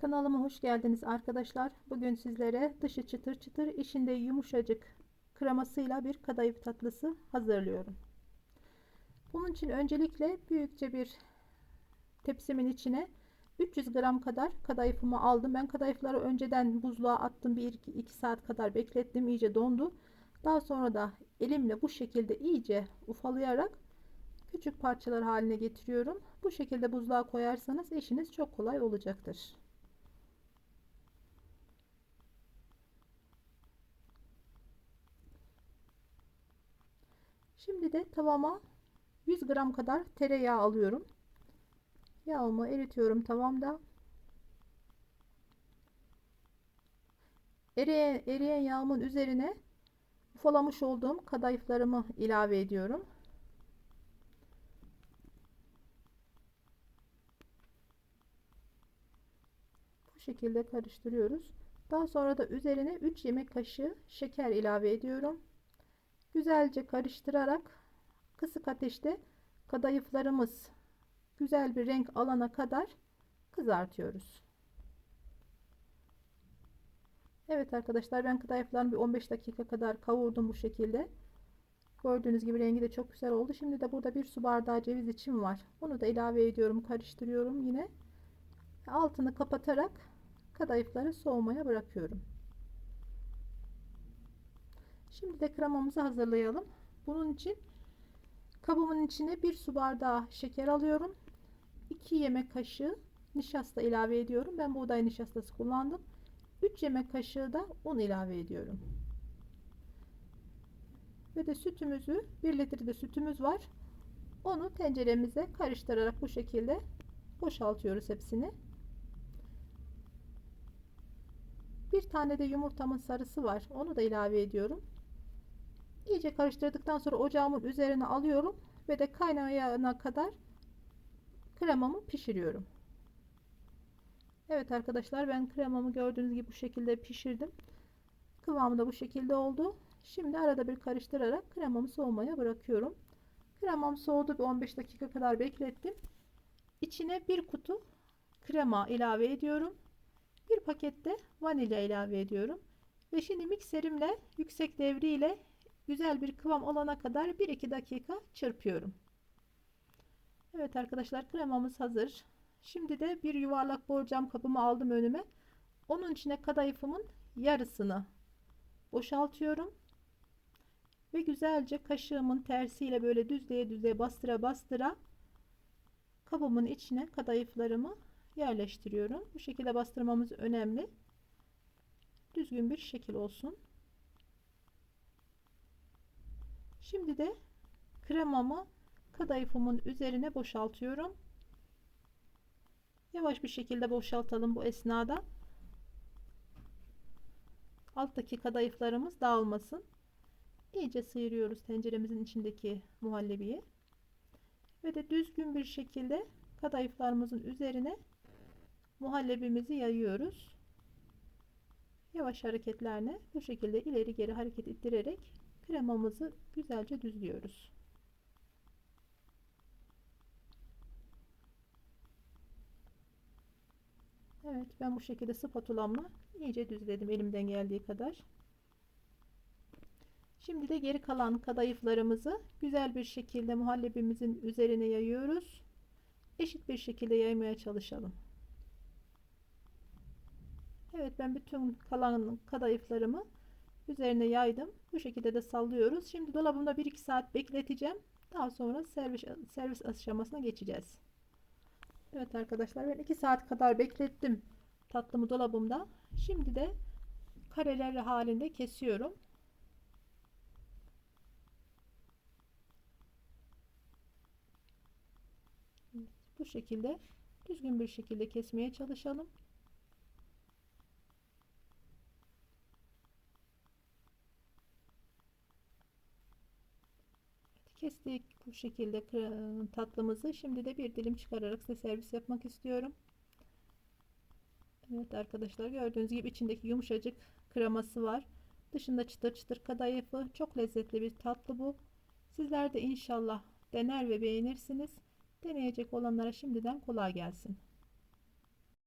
Kanalıma hoş geldiniz arkadaşlar. Bugün sizlere dışı çıtır çıtır içinde yumuşacık kremasıyla bir kadayıf tatlısı hazırlıyorum. Bunun için öncelikle büyükçe bir tepsimin içine 300 gram kadar kadayıfımı aldım. Ben kadayıfları önceden buzluğa attım. 1-2 saat kadar beklettim. iyice dondu. Daha sonra da elimle bu şekilde iyice ufalayarak küçük parçalar haline getiriyorum. Bu şekilde buzluğa koyarsanız işiniz çok kolay olacaktır. Şimdi de tavama 100 gram kadar tereyağı alıyorum. Yağımı eritiyorum tavamda. Eriyen, eriyen yağımın üzerine ufalamış olduğum kadayıflarımı ilave ediyorum. Bu şekilde karıştırıyoruz. Daha sonra da üzerine 3 yemek kaşığı şeker ilave ediyorum. Güzelce karıştırarak kısık ateşte kadayıflarımız güzel bir renk alana kadar kızartıyoruz. Evet arkadaşlar ben kadayıflarımı bir 15 dakika kadar kavurdum bu şekilde. Gördüğünüz gibi rengi de çok güzel oldu. Şimdi de burada bir su bardağı ceviz içim var. Bunu da ilave ediyorum, karıştırıyorum yine. Altını kapatarak kadayıfları soğumaya bırakıyorum. Şimdi de kremamızı hazırlayalım. Bunun için kabımın içine bir su bardağı şeker alıyorum. 2 yemek kaşığı nişasta ilave ediyorum. Ben buğday nişastası kullandım. 3 yemek kaşığı da un ilave ediyorum. Ve de sütümüzü 1 litre de sütümüz var. Onu tenceremize karıştırarak bu şekilde boşaltıyoruz hepsini. Bir tane de yumurtamın sarısı var. Onu da ilave ediyorum. İyice karıştırdıktan sonra ocağımın üzerine alıyorum ve de kaynayana kadar kremamı pişiriyorum. Evet arkadaşlar ben kremamı gördüğünüz gibi bu şekilde pişirdim. Kıvamı da bu şekilde oldu. Şimdi arada bir karıştırarak kremamı soğumaya bırakıyorum. Kremam soğudu bir 15 dakika kadar beklettim. İçine bir kutu krema ilave ediyorum. Bir pakette vanilya ilave ediyorum. Ve şimdi mikserimle yüksek devriyle güzel bir kıvam olana kadar 1-2 dakika çırpıyorum. Evet arkadaşlar kremamız hazır. Şimdi de bir yuvarlak borcam kabımı aldım önüme. Onun içine kadayıfımın yarısını boşaltıyorum. Ve güzelce kaşığımın tersiyle böyle düzleye düzleye bastıra bastıra kabımın içine kadayıflarımı yerleştiriyorum. Bu şekilde bastırmamız önemli. Düzgün bir şekil olsun. Şimdi de kremamı kadayıfımın üzerine boşaltıyorum. Yavaş bir şekilde boşaltalım bu esnada. Alttaki kadayıflarımız dağılmasın. İyice sıyırıyoruz tenceremizin içindeki muhallebiyi. Ve de düzgün bir şekilde kadayıflarımızın üzerine muhallebimizi yayıyoruz. Yavaş hareketlerle bu şekilde ileri geri hareket ettirerek kremamızı güzelce düzlüyoruz. Evet ben bu şekilde spatulamla iyice düzledim elimden geldiği kadar. Şimdi de geri kalan kadayıflarımızı güzel bir şekilde muhallebimizin üzerine yayıyoruz. Eşit bir şekilde yaymaya çalışalım. Evet ben bütün kalan kadayıflarımı üzerine yaydım. Bu şekilde de sallıyoruz. Şimdi dolabımda 1-2 saat bekleteceğim. Daha sonra servis, servis aşamasına geçeceğiz. Evet arkadaşlar ben 2 saat kadar beklettim tatlımı dolabımda. Şimdi de kareler halinde kesiyorum. Bu şekilde düzgün bir şekilde kesmeye çalışalım. Kestik bu şekilde tatlımızı. Şimdi de bir dilim çıkararak size servis yapmak istiyorum. Evet arkadaşlar gördüğünüz gibi içindeki yumuşacık kreması var. Dışında çıtır çıtır kadayıfı. Çok lezzetli bir tatlı bu. Sizler de inşallah dener ve beğenirsiniz. Deneyecek olanlara şimdiden kolay gelsin.